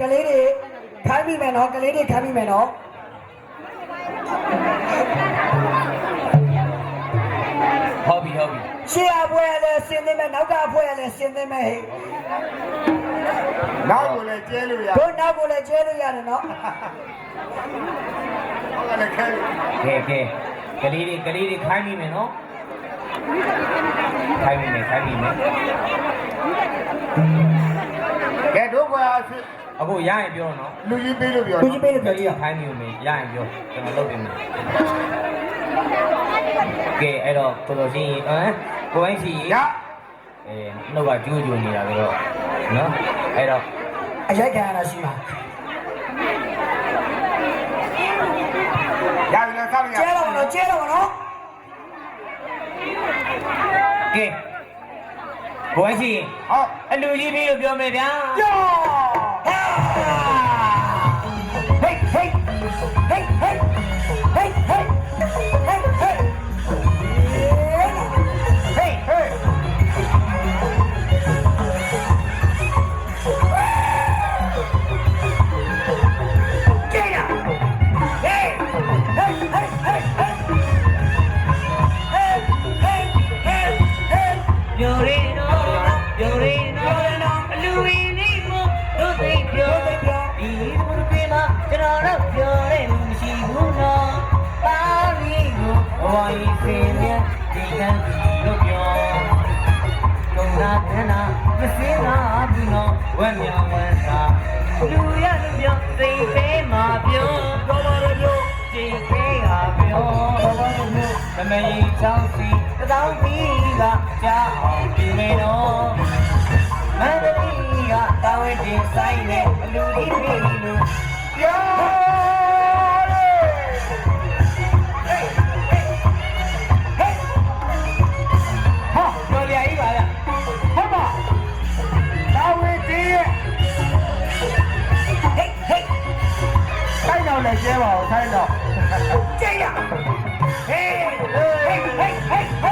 ကလေးတွေခိုင်းမိမယ်နော်ကလေးတွေခိုင်းမိမယ်နော်ဟုတ်ပြီဟုတ်ပြီရှေ့အဖွဲလည်းဆင်းနေမယ်နောက်ကဖွဲလည်းဆင်းနေမယ်ဟဲ့နောက်ကိုလည်းကျဲလို့ရတို့နောက်ကိုလည်းကျဲလို့ရတယ်နော်ဟုတ်ကဲ့ခဲကဲကဲကလေးတွေကလေးတွေခိုင်းမိမယ်နော်ခိုင်းမိမယ်ခိုင်းမိမယ် ကဲတို့ကွာဆွအခုရရင်ပြောနော်လူကြီးပေးလို့ပြောလူကြီးပေးလို့ကပြောလေးကြကည့်ခိုင်းမိမယ်ရရင်ပြောကျွန်တော်လုပ်ပေးမယ်ကဲအဲ့တော့တော်တော်ချင်းဟမ်ကိုင်းစီရအဲနှုတ်ကကျိုးကျိုးနေတာဆိုတော့နော်အဲ့တော့အရိုက်ခံရတာရှိမှာရပြီလားဆောက်ရကျဲတော့မနော်ကျဲတော့မနော်ကဲ ကိုင်းစီဟုတ်အလူကြီးပြီးလို့ပြောမယ်ဗျာယော ဘဝကြီးစင်မြတ်ဒီကံလို့ပြောကုံနာကနာမစင်းနာဘူးနော်ဝက်မြောင်ဝက်သာလူရလူပြောစိတ်သေးမှာပြောတော့ပါလို့ပြောစိတ်သေးဟာပြောတော့ပါလို့ပြောသမယီချောင်းစီတောင်းပြီးကကြားအောင်ပြမယ်နော်မန္တလေးကတာဝန်တင်ဆိုင်နဲ့အလူကြီးပြီလို့ယော လည်းကျဲပါအောင်တိုင်းတော့ကျဲရဟေးဟေးဟေးဟေး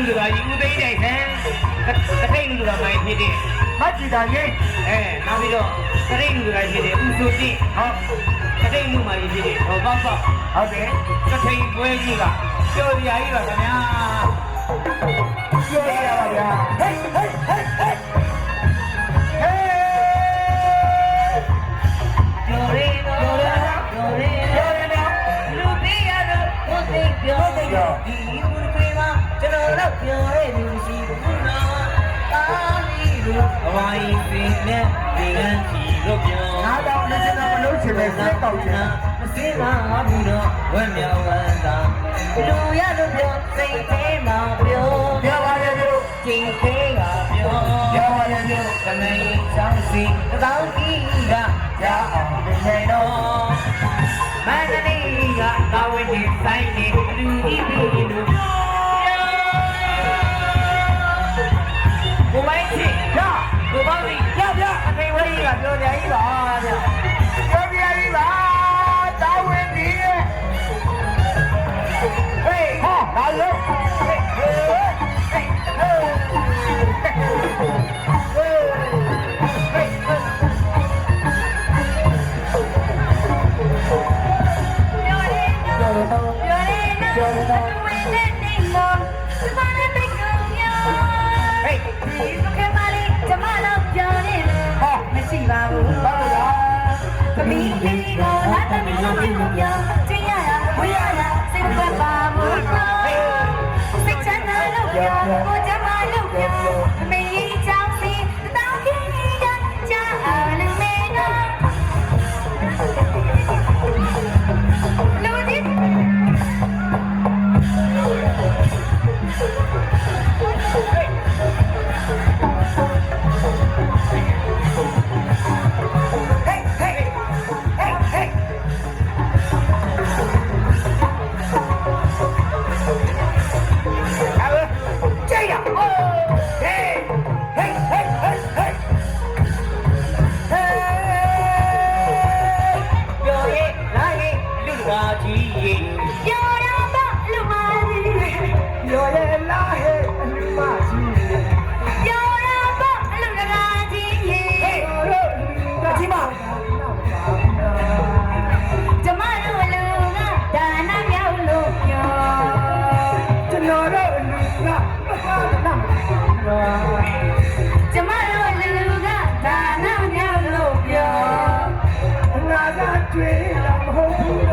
တစ်ထိတ်လူကကြီးဦးသိန်းတိုင်ဆန်းတစ်ထိတ်လူကမိုင်းဖြစ်တဲ့မကြည့်တာရေးအဲနောက်ပြီးတော့တစ်ထိတ်လူကဖြစ်တဲ့ဦးစိုးတင့်ဟောတစ်ထိတ်လူမှဖြစ်တဲ့ဟောပေါ့ပေါ့ဟုတ်တယ်တစ်ထိတ်ပွဲကြီးကကျော်စရာကြီးပါခင်ဗျာပြောရပါဗျာဟေးဟေးဟေးဟေးဟေးကျော်ရဲတော့ကျော်ရဲကျော်ရဲတော့လူသေးရတော့ကိုယ်သိပြော ပြောရလူရှိဘူးနော်တာလီလူအဝိုင်းပင်နဲ့ဒီကန်းချီလို့ပြောငါတော့လည်းကျွန်တော်မလုပ်ချင်ပဲစိတ်တောက်ချင်မစင်းလာဘူးတော့ဝက်မြောင်ဝမ်းသာလူရလို့ပြောစိတ်သေးမှာပြောပြောပါရဲ့ပြောချိန်သေးကပြောပြောပါရဲ့ပြောကမေးချောင်းစီတောင်းကြီးကကြားအောင်နေတော့မန္တလေးကတာဝန်ဒီဆိုင်နေ ပါဗျကျော်ပြကြီးပါတာဝန်ကြီးဟေးဟာလာလို့ နားသမီးငါပြုလို့ပြောကျင်ရတာဝင်ရတာစိတ်မကပ်ပါဘူးနော်စိတ်ချမ်းသာလို့ပြောကိုကျမလို့ပြော သာကြီးကျော်တော့ပါလူမကြီးကျော်ရဲ့လာဟဲ့အလူမကြီးကျော်တော့ပါလူတကာကြီးကျော်တော့လူတကာကြီးမကျမတို့လူကဒါနမြောက်လို့ပြောကျွန်တော်တို့လူကဘာသာကျမတို့လူကဒါနမြောက်လို့ပြောငါကတွေ့တာမဟုတ်ဘူး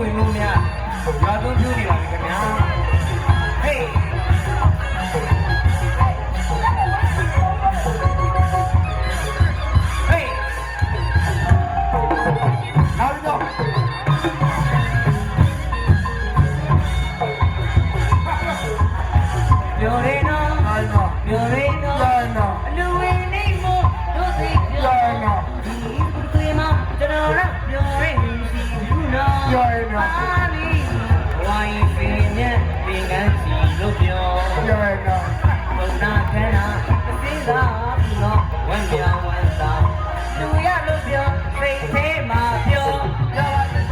ဝင်လို့များရွာသွန်းပြူနေပါပြီခင်ဗျာ ပြောဝိုင်းပင်နဲ့ပင်ကန်းစီလို့ပြောပြောရတော့ဘုနာခဏအသိသာဘူးတော့ဝမ်းပြောင်းဝမ်းသာလူရလို့ပြောစိတ်သေးမှာပြောပြောပါတယ်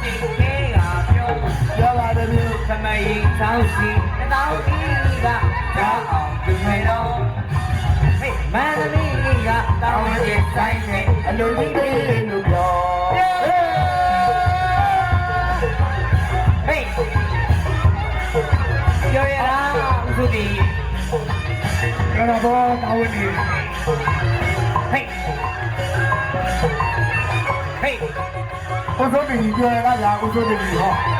စိတ်သေးကပြောပြောပါတယ်မျိုးသမယိသောင်းစီတောင်းကြီးကတောင်းအောင်ပြမယ်တော့ဟေးမန္တလေးကတောင်းရဲ့ဆိုင်နဲ့အလုံးကြီးလေး 有大多打问题。嘿，嘿，我说美女，就来大家，我说美女哈。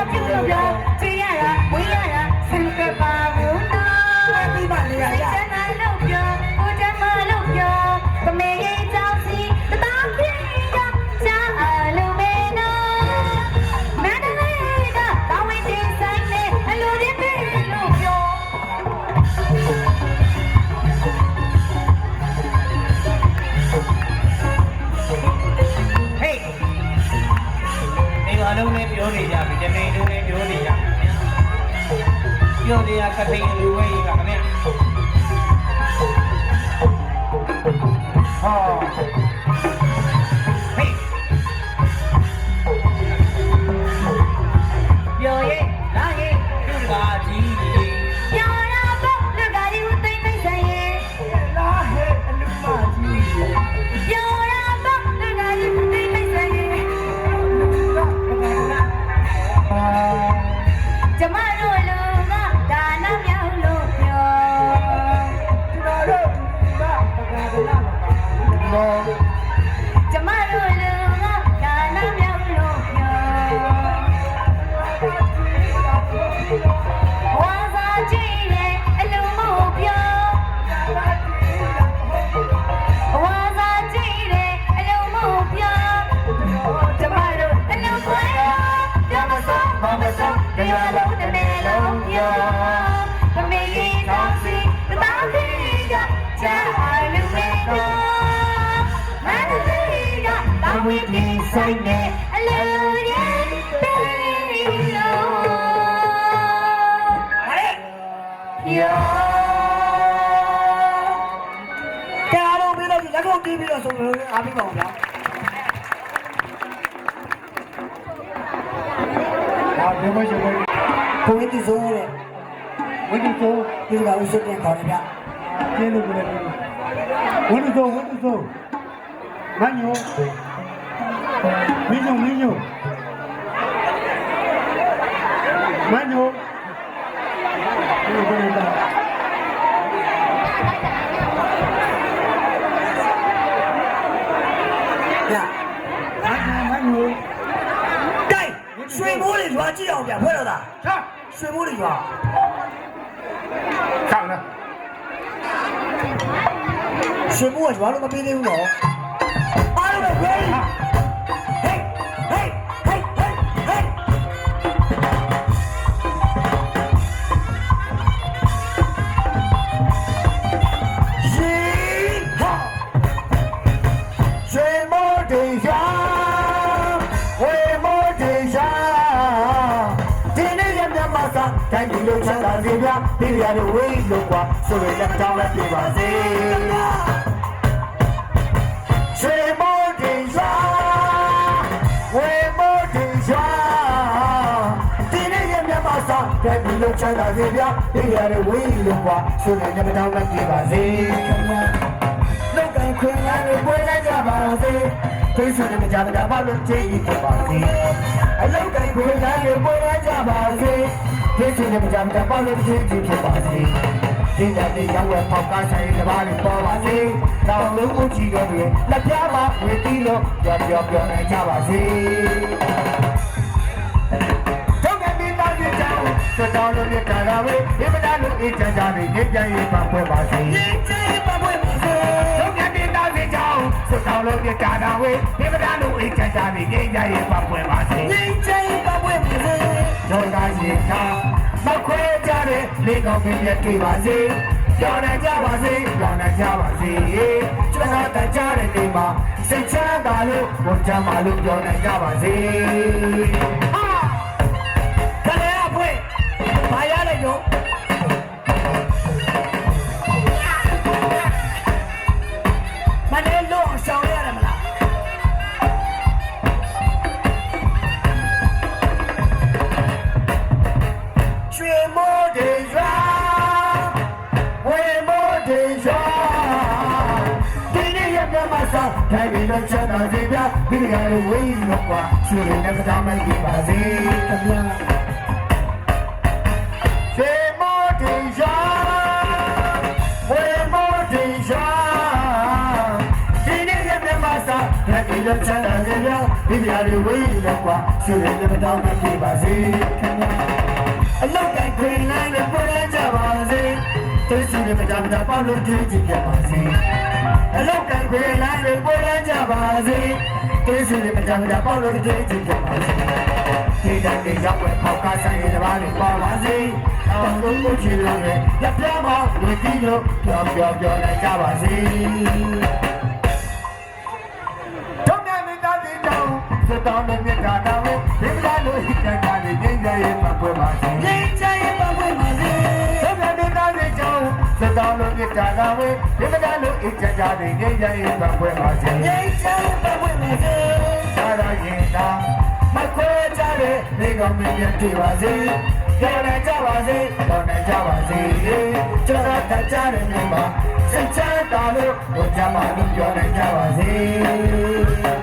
Hallelujah. ပြောတရားကတိလူဝဲကြီးပါခင်ဗျာဟော ဝိသီဆိုင်နဲ့အလိုရဲ့ပေးလို့ဟဲ့ယောဒါတော့ပြီးတော့လက်ခုပ်တီးပြီးတော့ဆိုလို့အားပြီးပါဦးဗျာဒါဘယ်မှာရှိလဲကိုဝိသီဆိုရဲဝိသီဆိုဒီကဥစ္စာပြန်ခေါ်ရဗျာကျေးဇူးတင်ပါတယ်ဝိသီဆိုဝိသီဆိုမညို 民警，民警，慢走。水母里说就要变回来的，是水母里说，看看，水母说了他？别听不懂。 ပြည်ရတဲ့ဝေးလို့ကွာဆိုရင်လည်းတောင်းလည်းပြပါစေရွှေမိုးတွေရွာဝေမိုးတွေရွာဒီနေ့ရမြတ်မသာတိုင်းပြည်လုံးချမ်းသာစေဗျာပြည်ရတဲ့ဝေးလို့ကွာဆိုရင်လည်းတောင်းလည်းပြပါစေခင်ဗျာလောက်ကခွင့်ရလို့ပွဲလိုက်ကြပါစေသိဆိုတဲ့ကြတာဘာလို့ကြည့်ရပါစေအလောက်ကခွင့်ရလို့ပွဲလိုက်ကြပါစေ သိဆိုတဲ့ကြတာဘာလို့ကြည့်ရပါစေဒီတဲ့ဒီရောက်ဝဲပေါက်ကဆိုင်တပါးလေးပေါ်ပါစေတောင်းလို့ဦးကြည့်ကြတယ်လက်ပြပါဝေတီလို့ပြောပြောပြောနေကြပါစေတော့ကမိသားစုကြောင့်စတောင်းလို့မြတ်တာပဲဒီမသားလို့အေးချမ်းသာနေကြကြရေးပါပွဲပါစေကြည်ကြည်ပါပွဲပါစေတော့ကမိသားစု ကြောင့်စတောင်းလို့မြတ်တာပဲဒီမသားလို့အေးချမ်းသာနေကြကြရေးပါပွဲပါစေကြည်ကြည်ပါပွဲပါစေတော့ကရှိတာမခွဲကြတဲ့လေကောင်းပြည့်တွေ့ပါစေပြောင်းနေကြပါစေပြောင်းနေကြပါစေကျွန်တော်တကြတဲ့နေမှာစိတ်ချမ်းသာလို့ဘုရားမလို့ပြောနေကြပါစေ လက်ပြီးတော့ချမ်းသာကြရဒီပြားတွေဝေးလို့ကွာဆွေရတဲ့တောင်းမပြေပါစေခင်ဗျာအလောက်ကခွေလိုက်နဲ့ပေါ်ရကြပါစေသူစီနဲ့မကြမကြပေါ့လို့ကြည့်ကြည့်ပြပါစေအလောက်ကခွေလိုက်နဲ့ပေါ်ရကြပါစေသူစီနဲ့မကြမကြပေါ့လို့ကြည့်ကြည့်ပြပါစေဒီတန်တွေရောက်ဝဲပေါက်ကဆိုင်ရတဲ့ဘာတွေပေါ်ပါစေ။တောင်းလို့ကိုချီလို့ရရပြမဝေတီလို့ပြောပြောပြောနေကြပါစေ။ တောင်းစတောင်းနဲ့မြတ်တာတော်ဒီမလားလို့ဟိတတာနေငြိမ်းချမ်းရေးပတ်ပွဲပါစေ။ငြိမ်းချမ်းရေးပတ်ပွဲပါစေ။တော့မြတ်မိသားစုတောင်းစတောင်းလို့မြတ်တာတော်ဒီမလားလို့ဟိတတာနေငြိမ်းချမ်းရေးပတ်ပွဲပါစေ။ငြိမ်းချမ်းရေးပတ်ပွဲပါစေ။သာရရင်သာမခွဲကြတဲ့နေကောင်မင်းပြတွေ့ပါစေကြော်နေကြပါစေကြော်နေကြပါစေကျွန်တော်တကြတဲ့နေမှာစိတ်ချမ်းသာလို့ဘုရားမလို့ပြောနေကြပါစေ